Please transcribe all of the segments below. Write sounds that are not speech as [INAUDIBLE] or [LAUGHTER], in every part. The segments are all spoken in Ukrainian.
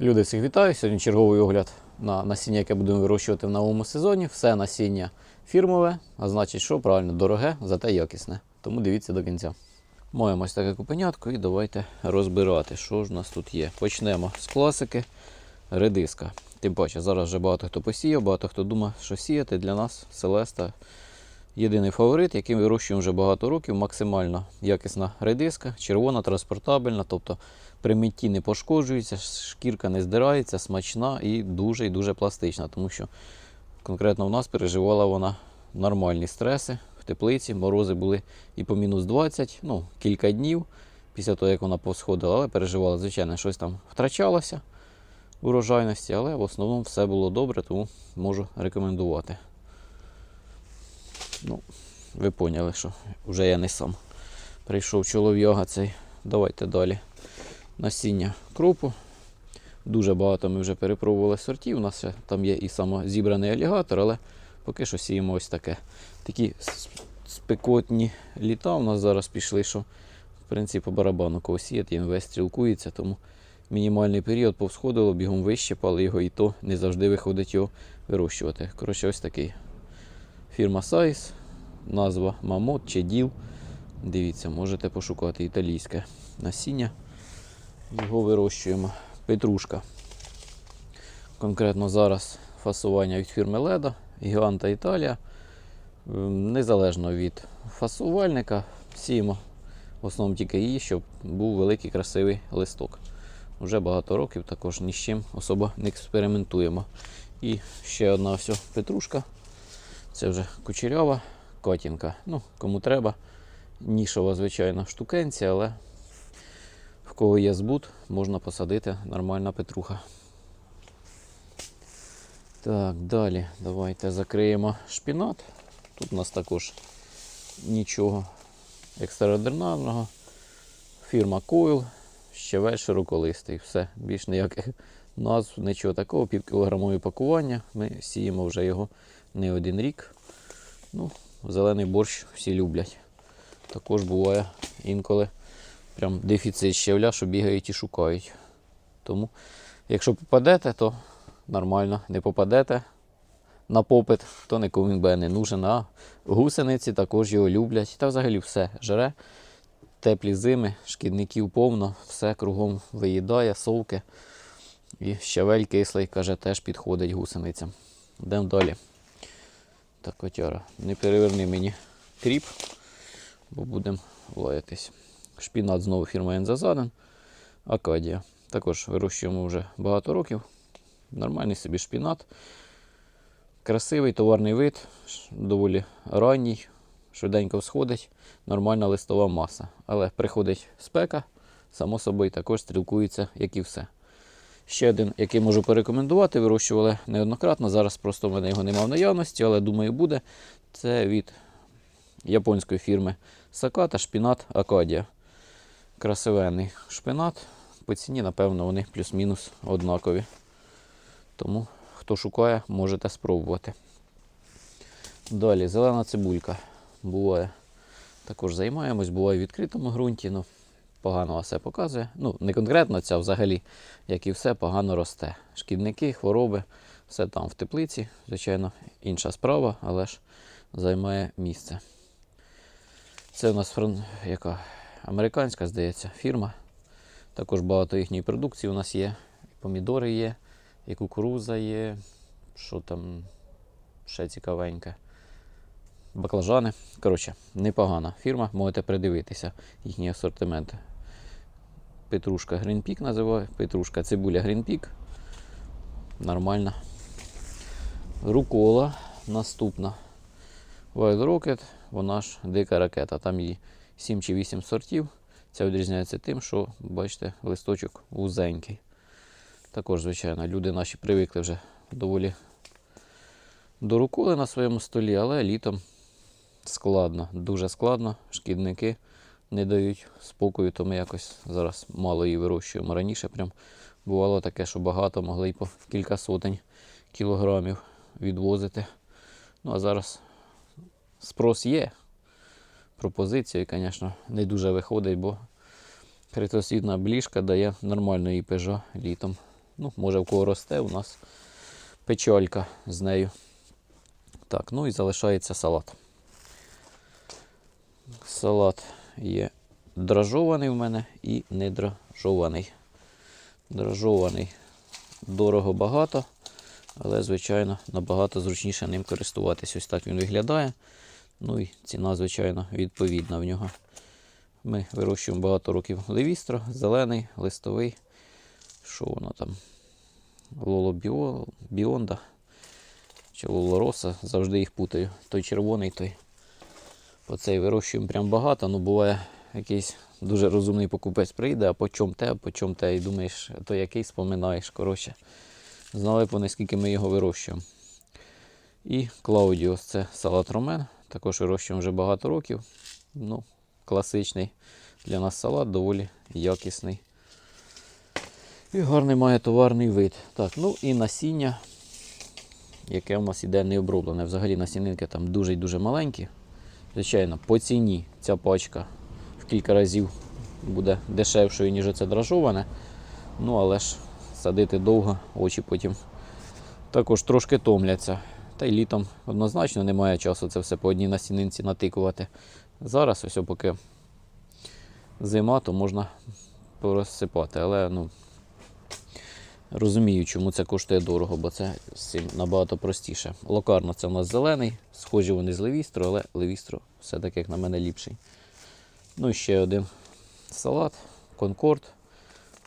Люди всіх вітаю. Сьогодні черговий огляд на насіння, яке будемо вирощувати в новому сезоні. Все насіння фірмове, а значить, що правильно, дороге, зате якісне. Тому дивіться до кінця. Маємо ось таке купенятко і давайте розбирати, що ж у нас тут є. Почнемо з класики редиска. Тим паче, зараз вже багато хто посіяв, багато хто думає, що сіяти для нас Селеста. Єдиний фаворит, який вирощуємо вже багато років, максимально якісна редиска, червона, транспортабельна, тобто при митті не пошкоджується, шкірка не здирається, смачна і дуже і дуже пластична, тому що конкретно в нас переживала вона нормальні стреси в теплиці. Морози були і по мінус 20, ну, кілька днів після того, як вона посходила, але переживала, звичайно, щось там втрачалося урожайності, але в основному все було добре, тому можу рекомендувати. Ну, ви поняли, що вже я не сам. Прийшов чолов'яга цей. Давайте далі. Насіння кропу. Дуже багато ми вже перепробували сортів. У нас ще там є і самозібраний алігатор, але поки що сіємо ось таке. Такі спекотні літа у нас зараз пішли, що в принципі барабану кого сіяти, він весь стрілкується, тому мінімальний період повсходило, бігом вищепали його, і то не завжди виходить його вирощувати. Коротше, ось такий. Фірма Size, назва Мамот чи Діл. Дивіться, можете пошукати італійське насіння. Його вирощуємо. Петрушка. Конкретно зараз фасування від фірми Леда, Гіганта Італія. Незалежно від фасувальника, сіємо в основному тільки її, щоб був великий красивий листок. Вже багато років також ні з чим особо не експериментуємо. І ще одна ось петрушка. Це вже кучерява котінка. Ну, кому треба. Нішова, звичайно, штукенція, але в кого є збут, можна посадити нормальна петруха. Так, далі давайте закриємо шпінат. Тут у нас також нічого екстраординарного. Фірма Coil, щавель широколистий. Все, більш ніяких [LAUGHS] назв, нічого такого. Півкілограмові пакування. Ми сіємо вже його не один рік. Ну, зелений борщ всі люблять. Також буває інколи прям дефіцит щавля, що бігають і шукають. Тому, якщо попадете, то нормально. Не попадете на попит, то нікому він буде не нужен. А гусениці також його люблять. Та взагалі все жере. Теплі зими, шкідників повно, все кругом виїдає, совки. І щавель кислий, каже, теж підходить гусеницям. Йдемо далі. Так, котяра, не переверни мені кріп, бо будемо лаятись. Шпінат знову фірма Ензазаден. Акадія. Також вирощуємо вже багато років. Нормальний собі шпінат. Красивий товарний вид, доволі ранній, швиденько всходить, нормальна листова маса. Але приходить спека, само собою також стрілкується, як і все. Ще один, який можу порекомендувати, вирощували неоднократно. Зараз просто в мене його немає в наявності, але думаю, буде. Це від японської фірми Саката шпінат Акадія. Красивенний шпинат. По ціні, напевно, вони плюс-мінус однакові. Тому, хто шукає, можете спробувати. Далі, зелена цибулька. Буває. Також займаємось, буває в відкритому ґрунті. Ну, погано все показує. Ну, не конкретно ця взагалі, як і все, погано росте. Шкідники, хвороби, все там в теплиці. Звичайно, інша справа, але ж займає місце. Це у нас фран... яка американська, здається, фірма. Також багато їхньої продукції у нас є. І помідори є, і кукуруза є. Що там ще цікавеньке. Баклажани. Коротше, непогана фірма, можете придивитися їхній асортимент. Петрушка Peak називаю. Петрушка цибуля Peak. Нормальна. Рукола наступна. Wild Rocket, вона ж дика ракета. Там її 7 чи 8 сортів. Це відрізняється тим, що, бачите, листочок вузенький. Також, звичайно, люди наші привикли вже доволі до руколи на своєму столі, але літом складно, дуже складно. Шкідники не дають спокою, то ми якось зараз мало її вирощуємо. Раніше прям бувало таке, що багато могли й по кілька сотень кілограмів відвозити. Ну а зараз спрос є. Пропозиція, звісно, не дуже виходить, бо критосвітна бліжка дає нормальної пежа літом. Ну, може в кого росте, у нас печалька з нею. Так, ну і залишається салат. Салат є дрожжований в мене і недрожжований. Дрожжований дорого багато, але, звичайно, набагато зручніше ним користуватись. Ось так він виглядає. Ну і ціна, звичайно, відповідна в нього. Ми вирощуємо багато років левістро, зелений, листовий. Що воно там? Лоло Біонда чи Лоло Роса. Завжди їх путаю. Той червоний, той. По цей вирощуємо прям багато, ну буває якийсь дуже розумний покупець прийде, а по чому те, по чому те. І думаєш, то який споминаєш. Коротше, знали б вони, скільки ми його вирощуємо. І Клаудіус це салат ромен. Також вирощуємо вже багато років. Ну, класичний для нас салат, доволі якісний. І гарний має товарний вид. Так, ну і насіння, яке у нас іде не оброблене. Взагалі насінинки там дуже і дуже маленькі. Звичайно, по ціні ця пачка в кілька разів буде дешевшою, ніж це дрожжоване. Ну, але ж садити довго, очі потім також трошки томляться. Та й літом однозначно немає часу це все по одній насінинці натикувати. Зараз, ось поки зима, то можна порозсипати. Але ну, розумію, чому це коштує дорого, бо це з цим набагато простіше. Локарно це у нас зелений, схожі вони з левістро, але левістро все-таки, як на мене, ліпший. Ну і ще один салат, конкорд.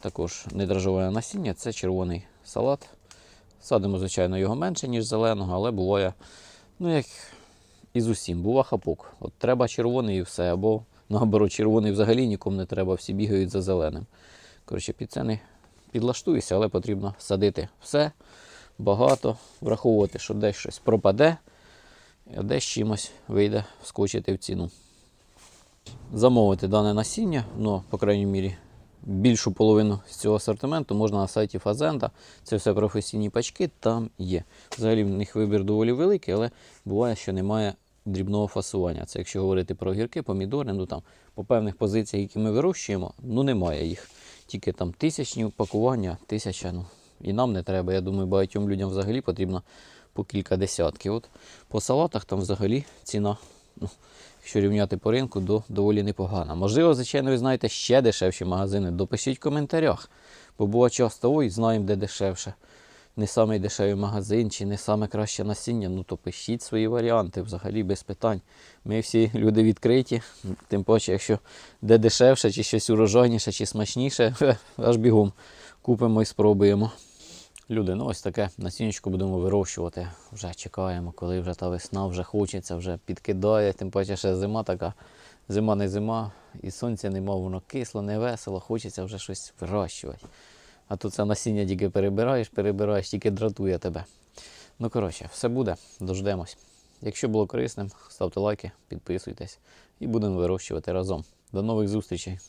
Також недражоване насіння, це червоний салат. Садимо, звичайно, його менше, ніж зеленого, але буває, ну як і з усім, бува хапок. От треба червоний і все, або наоборот, червоний взагалі нікому не треба, всі бігають за зеленим. Коротше, під це не підлаштуюся, але потрібно садити все багато, враховувати, що десь щось пропаде, а десь чимось вийде вскочити в ціну. Замовити дане насіння, ну, по крайній мірі, більшу половину з цього асортименту можна на сайті Фазенда. Це все професійні пачки, там є. Взагалі в них вибір доволі великий, але буває, що немає дрібного фасування. Це якщо говорити про гірки, помідори, ну там по певних позиціях, які ми вирощуємо, ну немає їх. Тільки там тисячні упакування, тисяча. Ну, і нам не треба. Я думаю, багатьом людям взагалі потрібно по кілька десятків. От по салатах там взагалі ціна, ну, якщо рівняти по ринку, до доволі непогана. Можливо, звичайно, ви знаєте ще дешевші магазини. Допишіть в коментарях. Бо буває часто, ой, знаємо, де дешевше. Не самий дешевий магазин чи не саме краще насіння, ну то пишіть свої варіанти взагалі без питань. Ми всі люди відкриті, тим паче, якщо де дешевше, чи щось урожайніше, чи смачніше, [LAUGHS] аж бігом купимо і спробуємо. Люди, ну ось таке насіннячко будемо вирощувати. Вже чекаємо, коли вже та весна, вже хочеться, вже підкидає. Тим паче ще зима така. Зима не зима, і сонця нема, воно кисло, не весело, хочеться вже щось вирощувати. А тут це насіння тільки перебираєш, перебираєш, тільки дратує тебе. Ну, коротше, все буде, дождемось. Якщо було корисним, ставте лайки, підписуйтесь і будемо вирощувати разом. До нових зустрічей!